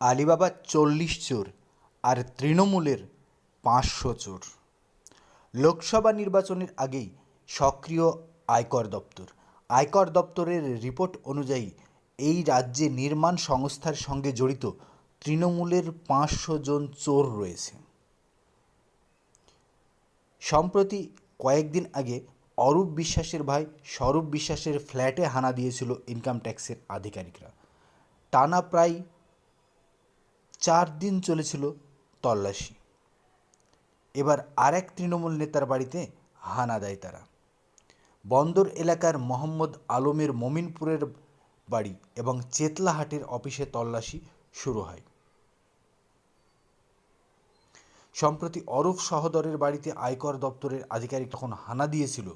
Alibaba চল্লিশ চোর আর তৃণমূলের পাঁচশো চোর। লোকসভা নির্বাচনের আগেই সক্রিয় আয়কর দপ্তর। আয়কর দপ্তরের রিপোর্ট অনুযায়ী এই রাজ্যে নির্মাণ সংস্থার সঙ্গে জড়িত তৃণমূলের পাঁচশো জন চোর রয়েছে। সম্প্রতি কয়েকদিন আগে অরূপ বিশ্বাসের ভাই স্বরূপ বিশ্বাসের ফ্ল্যাটে হানা দিয়েছিল ইনকাম ট্যাক্সের আধিকারিকরা। টানা প্রায় চার দিন চলেছিল তল্লাশি। এবার আরেক তৃণমূল নেতার বাড়িতে হানা দেয় তারা। বন্দর এলাকার মোহাম্মদ আলমের মমিনপুরের বাড়ি এবং চেতলাহাটের অফিসে তল্লাশি শুরু হয়। সম্প্রতি অরূপ সহদরের বাড়িতে আয়কর দপ্তরের আধিকারিক তখন হানা দিয়েছিল,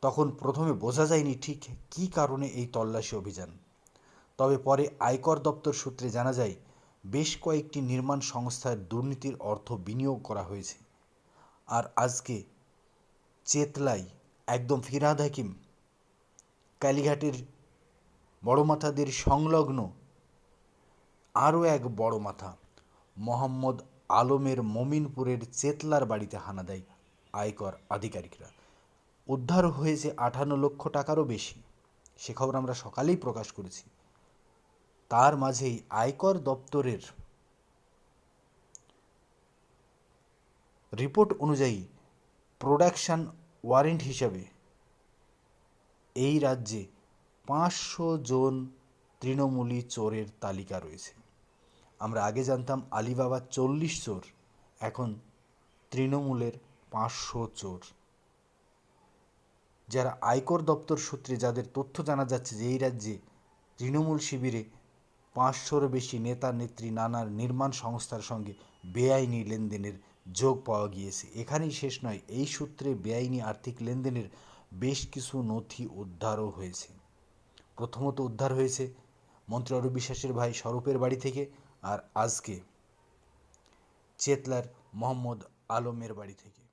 তখন প্রথমে বোঝা যায়নি ঠিক কী কারণে এই তল্লাশি অভিযান। তবে পরে আয়কর দপ্তর সূত্রে জানা যায় বেশ কয়েকটি নির্মাণ সংস্থার দুর্নীতির অর্থ বিনিয়োগ করা হয়েছে। আর আজকে চেতলাই, একদম ফিরাদ হাকিম, কালীঘাটের বড় মাথাদের সংলগ্ন আরও এক বড় মাথা মোহাম্মদ আলমের মমিনপুরের চেতলার বাড়িতে হানা দেয় আয়কর আধিকারিকরা। উদ্ধার হয়েছে আঠান্ন লক্ষ টাকারও বেশি। সে খবর আমরা সকালেই প্রকাশ করেছি। তার মাঝেই আয়কর দপ্তরের রিপোর্ট অনুযায়ী প্রোডাকশন ওয়ারেন্ট হিসাবে এই রাজ্যে পাঁচশো জন তৃণমূলী চোরের তালিকা রয়েছে। আমরা আগে জানতাম আলিবাবা চল্লিশ চোর, এখন তৃণমূলের পাঁচশো চোর। যারা আয়কর দপ্তর সূত্রে যাদের তথ্য জানা যাচ্ছে যে এই রাজ্যে তৃণমূল শিবিরে পাঁচশোর বেশি নেতা, নেত্রী, নানার নির্মাণ সংস্থার সঙ্গে বেআইনি লেনদেনের যোগ পাওয়া গিয়েছে। এখানেই শেষ নয়, এই সূত্রে বেআইনি আর্থিক লেনদেনের বেশ কিছু নথি উদ্ধারও হয়েছে। প্রথমত উদ্ধার হয়েছে মন্ত্রী অরূপ বিশ্বাসের ভাই স্বরূপের বাড়ি থেকে আর আজকে চেতলার মোহাম্মদ আলমের বাড়ি থেকে।